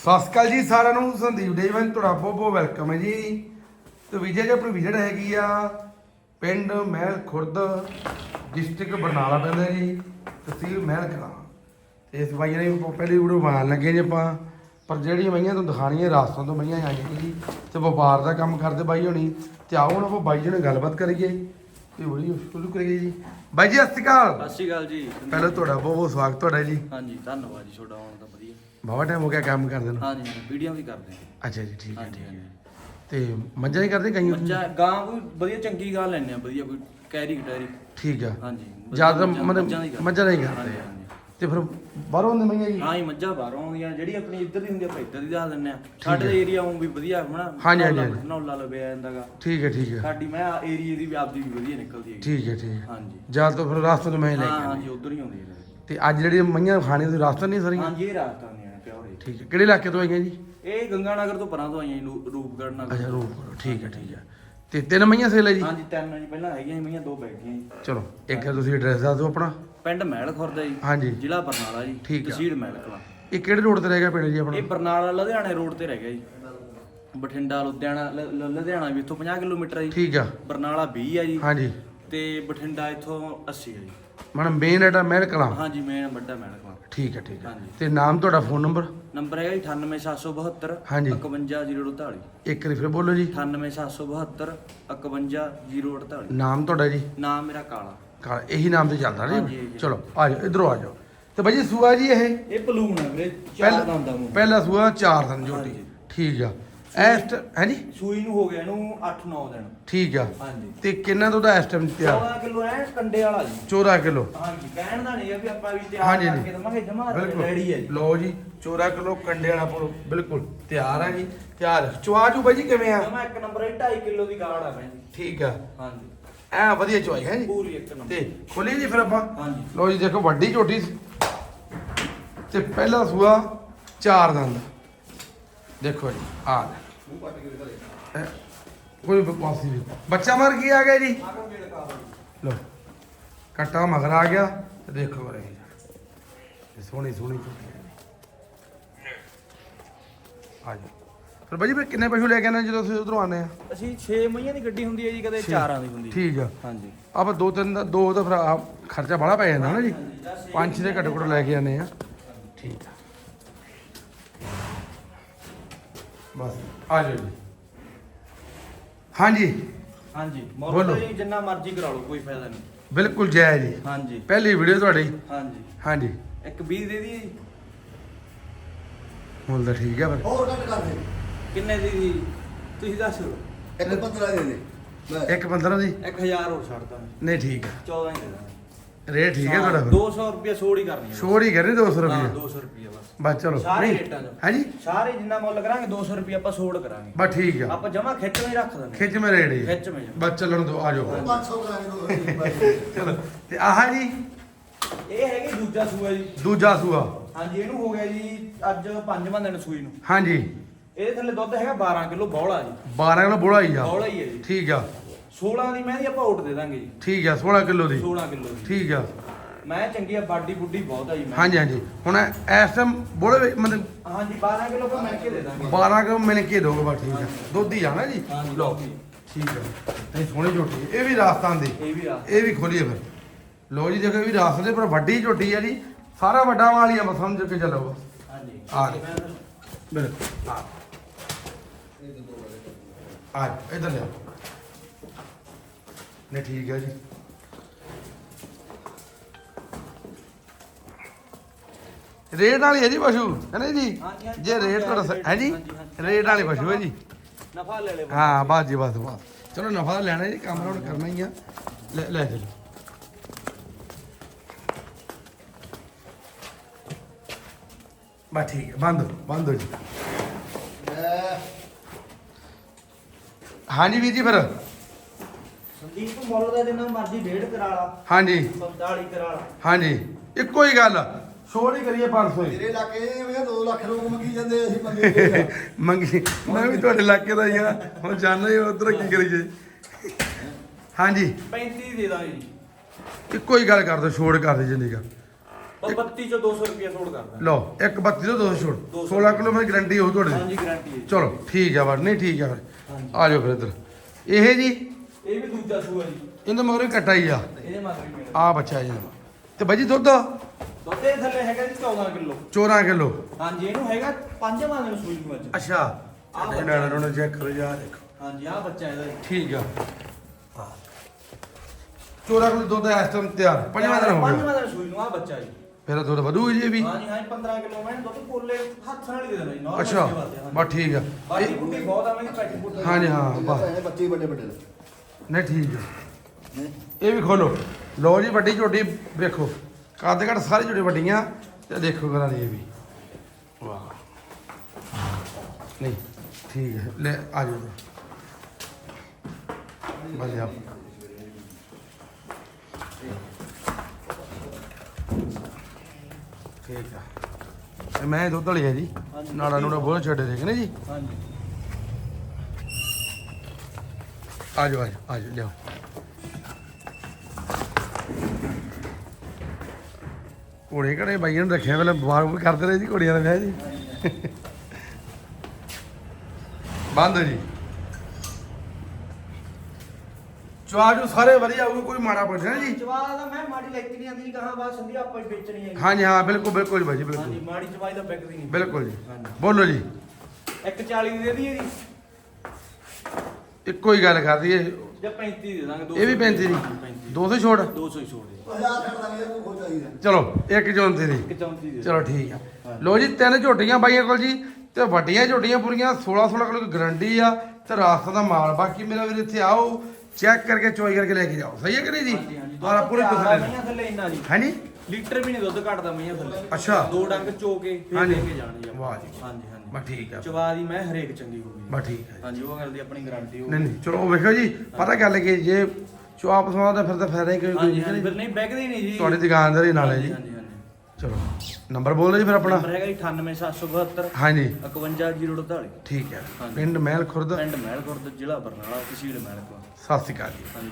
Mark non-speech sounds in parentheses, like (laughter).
ਸਤਿ ਸ਼੍ਰੀ ਅਕਾਲ ਜੀ ਸਾਰਿਆਂ ਨੂੰ, ਸੰਦੀਪ ਡੇਵਨ ਤੁਹਾਡਾ ਬਹੁਤ ਬਹੁਤ ਵੈਲਕਮ ਹੈ ਜੀ। ਤੇ ਵਿਜੇ ਜੀ ਆਪਣੀ ਵਿਜਟ ਹੈਗੀ ਆ, ਪਿੰਡ ਮਹਿਲ ਖੁਰਦ, ਡਿਸਟ੍ਰਿਕਟ ਬਰਨਾਲਾ ਪੈਂਦਾ ਜੀ, ਤਹਿਸੀਲ ਮਹਿਲ ਕਲਾਂ। ਤੇ ਇਸ ਬਾਈ ਨੇ ਪਹਿਲੀ ਵੀਡੀਓ ਬਣਾਉਣ ਲੱਗੇ ਜੀ ਆਪਾਂ, ਪਰ ਜਿਹੜੀਆਂ ਮਈਆਂ ਤੁਹਾਨੂੰ ਦਿਖਾਣੀਆਂ ਰਾਸਤਾਂ ਤੋਂ ਮਈਆਂ ਆਈਆਂ ਜੀ, ਤੇ ਵਪਾਰ ਦਾ ਕੰਮ ਕਰਦੇ ਬਾਈ ਹੋਣੀ, ਤੇ ਆਓ ਹੁਣ ਆਪਾਂ ਬਾਈ ਜੀ ਨਾਲ ਗੱਲਬਾਤ ਕਰੀਏ। ਤੇ ਵੀਡੀਓ ਸ਼ੁਰੂ ਕਰੀਏ ਜੀ। ਬਾਈ ਜੀ ਸਤਿ ਸ਼੍ਰੀ ਅਕਾਲ। ਸਤਿ ਸ਼੍ਰੀ ਅਕਾਲ ਜੀ। ਪਹਿਲਾਂ ਤੁਹਾਡਾ ਬਹੁਤ ਬਹੁਤ ਸਵਾਗਤ ਤੁਹਾਡਾ ਜੀ। ਹਾਂਜੀ ਧੰਨਵਾਦ ਜੀ ਤੁਹਾਡਾ ਆਉਣ ਦਾ ਵਧੀਆ। ਬਾਵਾ ਟਾਈਮ ਹੋ ਗਿਆ ਕੰਮ ਕਰਦੇ ਨੂੰ ਹਾਂਜੀ ਵੀਡੀਓ ਵੀ ਕਰਦੇ ਹਾਂ। ਅੱਛਾ ਜੀ ਠੀਕ ਹੈ ਹਾਂਜੀ ਹਾਂਜੀ। ਤੇ ਮੱਝਾਂ ਹੀ ਕਰਦੇ ਕਈ ਮੱਝਾਂ ਗਾਂ ਕੋਈ ਵਧੀਆ ਚੰਗੀ ਗਾਂ ਲੈਣੇ ਆ ਵਧੀਆ ਕੋਈ ਕੈਰੀ ਕਟੈਰੀ। ਠੀਕ ਆ ਹਾਂਜੀ ਜ਼ਿਆਦਾ ਮਤਲਬ ਮੱਝਾਂ ਦੀ ਕਰਦੇ। ਤੇ ਫਿਰ ਬਾਹਰੋਂ ਦੇ ਮਈਆਂ ਜੀ? ਹਾਂ ਹੀ ਮੱਝਾਂ ਬਾਹਰੋਂ ਆਉਂਦੀਆਂ। ਜਿਹੜੀ ਆਪਣੀ ਇੱਧਰ ਦੀ ਹੁੰਦੀ ਆ ਆਪਾਂ ਇੱਧਰ ਦੀ ਦੱਸ ਦਿੰਨੇ ਆ। ਸਾਡੇ ਦਾ ਏਰੀਆ ਉਹ ਵੀ ਵਧੀਆ ਹਨਾ? ਹਾਂਜੀ, ਹਾਂਜੀ, ਹਾਂਜੀ। ਨੌਲਾ ਲਵੇ ਆ ਜਾਂਦਾਗਾ ਠੀਕ ਹੈ ਠੀਕ ਹੈ। ਸਾਡੀ ਮੈਂ ਏਰੀਏ ਦੀ ਵੀ ਆਪਦੀ ਵੀ ਵਧੀਆ ਨਿਕਲਦੀ ਹੈ ਠੀਕ ਹੈ ਠੀਕ ਹੈ। ਹਾਂਜੀ। ਜਾਂ ਤਾਂ ਫਿਰ ਰਾਸਤੇ ਤੋਂ ਮੈਂ ਹੀ ਲੈ ਹਾਂ ਕੇ ਹਾਂਜੀ ਆਉਂਦੀ ਉਧਰ ਹੀ ਆਉਂਦੀ ਹੈ ਤੇ ਅੱਜ ਜਿਹੜੀ ਮਈਆਂ ਖਾਣੇ ਦੀ ਰਾਸਤਾ ਨਹੀਂ ਸਾਰੀਆਂ? ਹਾਂਜੀ ਇਹ ਰਾਜਸਥਾਨ ਨੇ ਪਿਓਰ ਇਹ। ਠੀਕ ਹੈ। ਕਿਹੜੇ ਇਲਾਕੇ ਤੋਂ ਆਈਆਂ ਜੀ? ਇਹ ਗੰਗਾਨਗਰ ਤੋਂ ਪਰਾਂ ਤੋਂ ਆਈਆਂ ਜੀ, ਰੂ- ਰੂਪਗੜ੍ਹ ਨਗਰ। ਅੱਛਾ ਰੂਪ ਠੀਕ ਹੈ ਠੀਕ ਹੈ। ਤੇ ਤਿੰਨ ਮਈਆਂ ਸੇਲ ਹੈ ਜੀ? ਹਾਂਜੀ ਤਿੰਨ ਜੀ। ਪਹਿਲਾਂ ਹੈਗੀਆਂ ਸੀ ਮਈਆਂ ਦੋ ਬੈਠੀਆਂ ਜੀ। ਚਲੋ ਇੱਕ ਤੁਸੀਂ ਐਡਰੈਸ ਦੱਸ ਦਿਓ ਆਪਣਾ। ਪਿੰਡ ਮਹਿਲ ਖੁਰਦ ਜੀ ਹਾਂਜੀ। ਜ਼ਿਲ੍ਹਾ ਬਰਨਾਲਾ ਜੀ ਠੀਕ ਆ। ਤਹਿਸੀਲ ਮਹਿਲ ਕਲਾਂ ਇਹ ਕਿਹੜੇ ਰੋਡ ਤੇ ਰਹਿ ਗਿਆ ਪਿੰਡ ਜੀ ਆਪਣਾ? ਇਹ ਬਰਨਾਲਾ ਲੁਧਿਆਣੇ ਰੋਡ ਤੇ ਰਹਿ ਗਿਆ ਜੀ। ਬਠਿੰਡਾ ਲੁਧਿਆਣਾ ਲ- ਲ- ਲੁਧਿਆਣਾ ਵੀ ਇੱਥੋਂ 50 ਕਿਲੋਮੀਟਰ ਹੈ ਜੀ। ਠੀਕ ਆ। ਬਰਨਾਲਾ 20 ਹੈ ਜੀ। ਹਾਂਜੀ। ਤੇ ਬਠਿੰਡਾ ਇੱਥੋਂ 80 ਹੈ ਜੀ। ਮਨ ਮੇਨ ਐਡਾ ਮਹਿਲ ਕਲਾਂ ਹਾਂਜੀ ਮੇਨ ਵੱਡਾ ਮਹਿਲ ਕਲਾਂ ਠੀਕ ਹੈ ਠੀਕ ਹੈ ਹਾਂਜੀ। ਤੇ ਨਾਮ ਤੁਹਾਡਾ ਫੋਨ ਨੰਬਰ ਨੰਬਰ ਹੈਗਾ ਜੀ 98772 ਹਾਂਜੀ। 51048 ਇੱਕ ਵਾਰੀ ਫਿਰ ਬੋਲੋ ਜੀ। 98772 51048 ਨਾਮ ਤੁਹਾਡਾ ਜੀ? ਨਾਮ ਮੇਰਾ ਕਾਲਾ। ਕਾ ਇਹੀ ਨਾਮ ਤੇ ਚੱਲਦਾ ਹਾਂਜੀ, ਨਹੀਂ। ਚਲੋ ਆ ਜਾਓ ਇਧਰੋਂ ਆ ਜਾਓ। ਤੇ ਬਾਈ ਜੀ ਸੂਆ ਜੀ ਇਹ? ਇਹ ਪਲੂਣ ਹੈ ਵੀਰੇ ਚਾਰ ਦੰਦ ਦਾ ਮੂੰਹ ਪਹਿਲਾ ਸੂਆ ਚਾਰ ਦਿਨ ਹਾਂਜੀ। ਠੀਕ ਆ। ਐਸਟ ਹੈ ਜੀ? ਸੂਈ ਨੂੰ ਹੋ ਗਿਆ ਇਹਨੂੰ 8-9 ਦਿਨ। ਠੀਕ ਆ। ਹਾਂਜੀ। ਤੇ ਕਿੰਨਾ ਦੁੱਧ ਇਸ ਟਾਈਮ ਤਿਆਰ? 14 ਕਿਲੋ ਐ ਕੰਡੇ ਵਾਲਾ ਜੀ। 14 ਕਿਲੋ। ਹਾਂਜੀ ਕਹਿਣ ਦਾ ਨਹੀਂ ਆ ਵੀ ਆਪਾਂ ਵੀ ਤਿਆਰ ਹਾਂਜੀ, ਕਰਕੇ। ਦਵਾਂਗੇ ਜਮਾ ਰੈਡੀ ਹੈ ਜੀ। ਲਓ ਜੀ 14 ਕਿਲੋ ਕੰਡੇ ਵਾਲਾ ਪੋ ਬਿਲਕੁਲ ਤਿਆਰ ਆ ਜੀ ਤਿਆਰ। ਚੁਆਜੂ ਬਾਈ ਜੀ ਕਿਵੇਂ ਆ? ਜਮਾ ਇੱਕ ਨੰਬਰ ਹੈ 2.5 ਕਿਲੋ ਦੀ ਗਾੜ ਆ ਭੈਣ ਜੀ। ਠੀਕ ਆ। ਹਾਂਜੀ। ਐ ਵਧੀਆ ਚੁਆਈ ਹੈ ਜੀ। ਪੂਰੀ ਇੱਕ ਨੰਬਰ। ਤੇ ਖੋਲੀ ਜੀ ਫਿਰ ਆਪਾਂ। ਹਾਂਜੀ। ਲਓ ਜੀ ਦੇਖੋ ਵੱਡੀ ਝੋਟੀ ਤੇ ਪਹਿਲਾ ਸੂਆ ਚਾਰ ਦੰਦ। ਦੇਖੋ ਜੀ ਆ ਲੈ। ਕੋਈ ਬਕਵਾਸੀ ਨਹੀਂ। ਬੱਚਾ ਮਰ ਕੀ ਆ ਗਿਆ ਜੀ। ਲੋ ਕੱਟਾ ਮਗਰ ਆ ਗਿਆ ਤੇ ਦੇਖੋ ਰੇ ਇਹ ਸੋਹਣੀ ਸੋਹਣੀ ਝੋਟੀ। ਆ ਜੀ ਫਿਰ ਬਾਜੀ ਫਿਰ ਕਿੰਨੇ ਪਸ਼ੂ ਲੈ ਕੇ ਆਨੇ ਜਦੋਂ ਤੁਸੀਂ ਉਧਰੋਂ ਆਨੇ ਆ? ਅਸੀਂ 6 ਮਹੀਆਂ ਦੀ ਗੱਡੀ ਹੁੰਦੀ ਹੈ ਜੀ ਕਦੇ 4ਾਂ ਦੀ ਹੁੰਦੀ ਹੈ। ਠੀਕ ਆ। ਹਾਂਜੀ। ਆਪਾਂ ਦੋ ਤਿੰਨ ਦਾ ਦੋ ਤਾਂ ਫਿਰ ਆਪ ਖਰਚਾ ਬੜਾ ਪੈ ਜਾਂਦਾ ਨਾ ਜੀ। ਪੰਜ ਛੇ ਦੇ ਘੱਟੋ ਘੱਟ ਲੈ ਕੇ ਆਨੇ ਆ। ਠੀਕ ਆ। ਬਸ ਆ ਜਾਓ ਜੀ। ਹਾਂਜੀ। ਹਾਂਜੀ। ਬੋਲੋ। ਮੋਰ ਜੀ ਜਿੰਨਾ ਮਰਜ਼ੀ ਕਰਾ ਲਓ ਕੋਈ ਫਾਇਦਾ ਨਹੀਂ। ਬਿਲਕੁਲ ਜੈ ਜੀ। ਹਾਂਜੀ। ਪਹਿਲੀ ਵੀਡੀਓ ਤੁਹਾਡੀ। ਹਾਂਜੀ। ਹਾਂਜੀ। ਇੱਕ 20 ਦੇ ਦੀ ਹੁਣ ਤਾਂ ਠੀਕ ਆ ਫਿਰ। ਹੋਰ ਘੱਟ ਕਰ ਦੇ। ਕਿੰਨੇ ਦੀ ਤੁਸੀਂ ਦੱਸ ਦਿਓ। ਇੱਕ 15 ਦੇ ਦੇ। ਬਸ। ਇੱਕ 15 ਦੀ? 1000 ਹੋਰ ਛੱਡਦਾ ਨਹੀਂ ਠੀਕ ਆ। 14 ਹੀ ਦੇ ਦਾਂਗੇ। ਰੇਟ ਠੀਕ ਹੈ ਤੁਹਾਡਾ ਫਿਰ। 200 ਰੁਪਏ ਛੋੜ ਹੀ ਕਰਨੀ ਹੈ ਛੋੜ ਹੀ ਕਰੇ 200 ਹਾਂ ਰੁਪਏ 200 ਰੁਪਏ ਬਸ। ਬਸ ਚਲੋ ਸਾਰੇ ਨਹੀਂ। ਰੇਟਾਂ 'ਚ। ਹਾਂਜੀ? ਸਾਰੇ ਜਿੰਨਾ ਮੁੱਲ ਕਰਾਂਗੇ 200 ਰੁਪਏ ਆਪਾਂ ਛੋੜ ਕਰਾਂਗੇ। ਬਸ ਠੀਕ ਆ। ਆਪਾਂ ਜਮਾ ਖਿੱਚ ਨਹੀਂ ਰੱਖ ਦਿੰਦੇ ਖਿੱਚ ਮੇ ਰੇਟ ਜੀ ਖਿੱਚ ਮੇ ਜਮਾਂ। ਬਸ ਚੱਲਣ ਦੋ ਆ ਜਾਓ। 500 ਕਰਾਂਗੇ ਦੋ ਬਸ। ਚਲੋ ਤੇ ਆਹ ਜੀ? ਇਹ ਹੈਗੀ ਦੂਜਾ ਸੂਆ ਜੀ। ਦੂਜਾ ਸੂਆ। ਹਾਂਜੀ ਇਹਨੂੰ ਹੋ ਗਿਆ ਜੀ ਅੱਜ ਪੰਜਵਾਂ ਦਿਨ ਸੂਈ ਨੂੰ। ਹਾਂਜੀ। ਇਹਦੇ ਥੱਲੇ ਦੁੱਧ ਹੈਗਾ 12 ਕਿਲੋ ਬੌਲਾ ਜੀ। 12 ਕਿਲੋ ਬੋਲਾ ਹੀ ਆ। ਬੌਲਾ ਹੀ ਹੈ ਜੀ। ਠੀਕ ਆ। 16 ਦੀ ਮੈਂ ਦੀ ਆਪਾਂ ਓਟ ਦੇ ਦਾਂਗੇ ਜੀ। ਠੀਕ ਆ 16 ਕਿਲੋ ਦੀ। 16 ਕਿਲੋ ਦੀ। ਠੀਕ ਆ। ਮੈਂ ਚੰਗੀ ਆ ਬਾਡੀ ਬੁੱਡੀ ਬਹੁਤ ਆ ਜੀ ਮੈਂ। ਹਾਂਜੀ ਹਾਂਜੀ। ਹੁਣ ਇਸ ਟਾਈਮ ਬੋਲੇ ਵਿੱਚ ਮਤਲਬ ਹਾਂਜੀ 12 ਕਿਲੋ ਆਪਾਂ ਮਿਲ ਕੇ ਦੇ ਦਾਂਗੇ। 12 ਕਿਲੋ ਮਿਲ ਕੇ ਦੋਗੇ ਬਸ ਠੀਕ ਆ। ਦੁੱਧ ਹੀ ਆ ਨਾ ਜੀ। ਹਾਂਜੀ ਲਓ। ਠੀਕ ਆ। ਨਹੀਂ ਸੋਹਣੀ ਝੋਟੀ ਇਹ ਵੀ ਰਾਜਸਥਾਨ ਦੀ। ਇਹ ਵੀ ਆ। ਇਹ ਵੀ ਖੋਲੀਏ ਫਿਰ। ਲਓ ਜੀ ਦੇਖੋ ਇਹ ਵੀ ਰਾਜਸਥਾਨ ਦੀ ਪਰ ਵੱਡੀ ਝੋਟੀ ਆ ਜੀ। ਸਾਰਾ ਵੱਡਾ ਵਾਲੀ ਆ ਬਸ ਸਮਝ ਕੇ ਚੱਲੋ। ਹਾਂਜੀ। ਆ ਤੇ ਗਏ। ਮੈਂ- ਬਿਲਕੁਲ। ਆ ਆ ਜਾਓ, ਇੱਧਰ ਲਿਆਓ ਨਹੀਂ ਠੀਕ ਹੈ ਜੀ। ਰੇਟ ਵਾਲੀ ਹੈ ਜੀ ਪਸ਼ੂ ਹੈ ਨਾ ਜੀ? ਹਾਂਜੀ, ਹਾਂਜੀ। ਜੇ ਰੇਟ ਤੁਹਾਡਾ ਸ- ਹੈ ਜੀ? ਹਾਂਜੀ, ਹਾਂਜੀ। ਰੇਟ ਵਾਲੀ ਪਸ਼ੂ ਹੈ ਜੀ। ਨਫਾ ਲੈ ਲੈ ਹਾਂ ਬਸ ਜੀ ਬਸ ਬਸ। ਚਲੋ ਨਫਾ ਤਾਂ ਲੈਣਾ ਜੀ ਕੰਮ ਹੁਣ ਕਰਨਾ ਹੀ ਆ। ਲੈ ਲੈ ਚਲੋ। ਬਸ ਠੀਕ ਹੈ ਬੰਦ ਹੋ ਬੰਦ ਹੋ ਜੀ। ਹਾਂਜੀ ਵੀਰ ਜੀ ਫਿਰ। ਸੰਦੀਪ ਮੁੱਲ ਦਾ ਜਿੰਨਾ ਮਰਜ਼ੀ ਡੇਢ ਕਰਾ ਲਾ। ਹਾਂਜੀ। 45 ਕਰਾ ਲਾ। ਹਾਂਜੀ ਇੱਕੋ ਹੀ ਗੱਲ ਛੋੜ ਹੀ ਕਰੀਏ 500 ਹੀ। ਤੇਰੇ ਇਲਾਕੇ ਵਿੱਚ 2 ਲੱਖ ਲੋਕ ਮੰਗੀ ਜਾਂਦੇ ਅਸੀਂ ਮੰਗੇ (laughs) ਮੰਗੀ ਮੈਂ ਵੀ ਤੁਹਾਡੇ ਇਲਾਕੇ ਦਾ ਹੀ ਆ। ਹੁਣ ਜਾਣਦਾ ਹੀ ਉਧਰ ਕੀ ਕਰੀਏ। ਹਾਂਜੀ। 35 ਦੇ ਦਾਂਗੇ ਜੀ। ਇੱਕੋ ਹੀ ਗੱਲ ਕਰ ਦੋ ਛੋੜ ਕਰ ਦੇ ਜਿੰਦੀ ਕਾ ਪਰ 32 ਚੋਂ 200 ਰੁਪਏ ਛੋੜ ਕਰਦਾ। ਲਓ ਇੱਕ 32 ਤੋਂ 200 ਛੋੜ। ਦੋ ਸੌ। 16 ਕਿਲੋ ਮੇਰੀ ਗਰੰਟੀ ਹੋਊ ਤੁਹਾਡੇ ਹਾਂਜੀ ਗਾਰੰਟੀ ਹੈ ਚਲੋ ਠੀਕ ਆ ਬਸ ਨਹੀਂ ਠੀਕ ਆ ਫਿਰ। ਹਾਂਜੀ। ਆ ਜਾਓ ਫਿਰ ਇੱਧਰ। ਇਹ ਜੀ? ਇਹ ਵੀ ਦੂਜਾ ਸੂਆ ਜੀ। ਇਹਦੇ ਮਗਰ ਵੀ ਕੱਟਾ ਹੀ ਆ। ਇਹਦੇ ਮਗਰ ਵੀ ਮੇਰਾ ਆ ਬੱਚਾ ਜੀ। ਤੇ ਬਾਈ ਜੀ ਦੁੱਧ? ਦੁੱਧ ਦੇ ਥੱਲੇ ਹੈਗਾ ਜੀ 14 ਕਿਲੋ। 14 ਕਿਲੋ। ਹਾਂਜੀ ਇਹਨੂੰ ਹੈਗਾ ਪੰਜਵਾਂ ਦਿਨ ਸੂਈ ਨੂੰ ਅੱਜ। ਅੱਛਾ। ਆਹ ਇਹ ਨਾਲ ਉਹਨਾਂ ਚੈੱਕ ਕਰੋ ਯਾਰ ਦੇਖੋ। ਹਾਂਜੀ ਆਹ ਬੱਚਾ ਇਹਦਾ ਜੀ। ਠੀਕ ਆ। ਹਾਂ 14 ਕਿਲੋ ਦੁੱਧ ਇਸ ਟਾਈਮ ਤਿਆਰ। ਪੰਜਵਾਂ ਦਿਨ ਹੋ ਗਿਆ। ਪੰਜਵਾਂ ਦਿਨ ਸੂਈ ਨੂੰ ਆਹ ਬੱਚਾ ਜੀ। ਫਿਰ ਦੁੱਧ ਵਧੂ ਜੀ ਇਹ ਵੀ। ਹਾਂਜੀ ਹਾਂ 15 ਕਿਲੋ ਮੈਂ ਦੁੱਧ ਕੋਲੇ ਹੱਥ ਨਾਲ ਹੀ ਦੇ ਦੇਣਾ ਜੀ normal ਅੱਛਾ ਤੇ, ਹਾਂਜੀ। ਬਸ ਠੀਕ ਆ। ਬਾਕੀ ਇਹ- ਬੁੱਢੀ ਬਹੁਤ ਆ ਮੇਰੀ ਪੈਟੀ ਪੁੱਟ ਹਾਂਜੀ ਹਾਂ ਬਸ। ਇਹ ਬੱਚੇ ਵੱਡੇ ਵੱਡੇ ਨੇ। ਨਹੀਂ ਠੀਕ ਆ। ਹੈਂ? ਇਹ ਵੀ ਖੋਲੋ। ਲਓ ਜੀ ਵੱਡੀ ਝੋਟੀ ਵੇਖੋ। ਕੱਦ ਘੱਟ ਸਾਰੀ ਝੋਟੀ ਵੱਡੀਆਂ ਤੇ ਦੇਖੋ ਕਰਾਂ ਦੀ ਇਹ ਵੀ। ਵਾਹ। ਨਹੀਂ ਠੀਕ ਹੈ ਲੈ ਆ ਜਾਓ। ਬਸ ਜਾ ਠੀਕ ਆ। ਇਹ ਮੈਂ ਦੁੱਧ ਹੈ ਜੀ। ਨਾੜਾ ਨੂੜਾ ਬਹੁਤ ਛੱਡੇ ਦੇ ਨੇ ਜੀ। ਹਾਂਜੀ। ਆ ਜਾਓ ਆ ਜਾਓ ਆ ਜਾਓ ਲਿਆਓ। ਘੋੜੇ ਘੜੇ ਬਾਈਆਂ ਨੂੰ ਰੱਖਿਆ ਵੇਲੇ ਬਿਮਾਰ ਵੀ ਕਰਦੇ ਰਹੇ ਜੀ ਘੋੜੀਆਂ ਦਾ ਵਿਆਹ ਜੀ। ਬੰਦ ਜੀ। ਚਵਾਜੂ ਸਾਰੇ ਵਧੀਆ ਆਊਗਾ ਕੋਈ ਮਾੜਾ ਪੁੱਛਣਾ ਜੀ। ਚਵਾਲ ਦਾ ਮੈਂ ਮਾੜੀ ਲੈ ਕੇ ਨਹੀਂ ਆਂਦੀ ਕਹਾਂ ਬਾਤ ਸੰਧੀ ਆਪਾਂ ਹੀ ਵੇਚਣੀ ਹੈ ਹਾਂਜੀ ਹਾਂ ਬਿਲਕੁਲ ਬਿਲਕੁਲ ਬਾਈ ਜੀ ਹਾਂਜੀ ਬਿਲਕੁਲ ਮਾੜੀ ਚਵਾਈ ਦਾ ਵਿਕਦੀ ਨਹੀਂ। ਬਿਲਕੁਲ ਜੀ। ਹਾਂਜੀ। ਬੋਲੋ ਜੀ। 140 ਦੀ ਦੇ ਦਈਏ ਜੀ। ਇੱਕੋ ਹੀ ਗੱਲ ਕਰਦੀ ਏ ਜਾਂ 35 ਦੇ ਦਾਂਗੇ ਇਹ ਵੀ 35 ਦੀ। 200 ਛੋੜ। 200 ਹੀ ਛੋੜ ਦੇ। ਹਜ਼ਾਰ ਖੜਦਾ ਮੇਰੇ ਕੋਲ ਹੋ ਚਾਹੀਦਾ। ਚਲੋ ਇੱਕ ਜੋਨ ਦੀ। ਦੇ। ਚਲੋ ਠੀਕ ਆ। ਲੋ ਜੀ ਤਿੰਨ ਝੋਟੀਆਂ ਬਾਈਆਂ ਕੋਲ ਜੀ ਤੇ ਵੱਡੀਆਂ ਝੋਟੀਆਂ ਪੂਰੀਆਂ 16 16 ਕਿਲੋ ਦੀ ਗਰੰਟੀ ਆ ਤੇ ਰਾਸਤਾ ਦਾ ਮਾਲ ਬਾਕੀ ਮੇਰਾ ਵੀਰ ਇੱਥੇ ਆਓ। ਚੈੱਕ ਕਰਕੇ ਚੋਈ ਕਰਕੇ ਲੈ ਕੇ ਜਾਓ। ਸਹੀ ਹੈ ਕਿ ਨਹੀਂ ਜੀ? ਆਹ ਪੂਰੀ ਤਸੱਲੀ ਮਈਆਂ ਥੱਲੇ ਇੰਨਾ ਜੀ ਹੈ ਨਹੀਂ ਲੀਟਰ ਵੀ ਨਹੀਂ ਦੁੱਧ ਘਟਦਾ ਮਈਆਂ ਥੱਲੇ। ਅੱਛਾ। ਦੋ ਡੰਗ ਚੋ ਕੇ ਫਿਰ ਹਾਂਜੀ। ਲੈ ਕੇ ਜਾਣ ਜੀ ਵਾਹ ਜੀ। ਹਾਂਜੀ ਹਾਂਜੀ। ਬਸ ਠੀਕ ਆ। ਚਵਾ ਦੀ ਮੈਂ ਹਰੇਕ ਚੰਗੀ ਹੋਊਗੀ ਬਸ ਠੀਕ ਆ ਹਾਂਜੀ ਉਹ ਗੱਲ ਦੀ ਆਪਣੀ ਗਾਰੰਟੀ ਹੋਊਗੀ ਨਹੀਂ ਨਹੀਂ ਚਲੋ ਵੇਖੋ ਜੀ ਪਤਾ ਗੱਲ ਕਿ ਜੇ ਚੁਆਪ ਸਮਾਂ ਦਾ ਫਿਰ ਤਾਂ ਫਾਇਦਾ ਹੀ ਕੋਈ ਹਾਂਜੀ ਹਾਂਜੀ। ਫਿਰ ਨਹੀਂ ਨਹੀਂ ਬੈਗਦੇ ਨਹੀਂ ਜੀ। ਤੁਹਾਡੀ ਦੁਕਾਨਦਾਰੀ ਨਾਲ ਹੈ ਜੀ। ਹਾਂਜੀ ਹਾਂਜੀ। ਚਲੋ। ਨੰਬਰ ਬੋਲ ਦਿਓ ਜੀ ਫਿਰ ਆਪਣਾ। ਨੰਬਰ ਹੈਗਾ ਜੀ 98772 ਹਾਂਜੀ। 51048 ਠੀਕ ਹੈ। ਹਾਂਜੀ। ਪਿੰਡ ਮਹਿਲ ਖੁਰਦ। ਪਿੰਡ ਮਹਿਲਕੋਟ ਜ਼ਿਲ੍ਹਾ ਬਰਨਾਲਾ ਤਹਿਸੀਲ ਮਹਿਲਕੋਟ ਸਤਿ ਸ਼੍ਰੀ ਅਕਾਲ ਜੀ। ਹਾਂਜੀ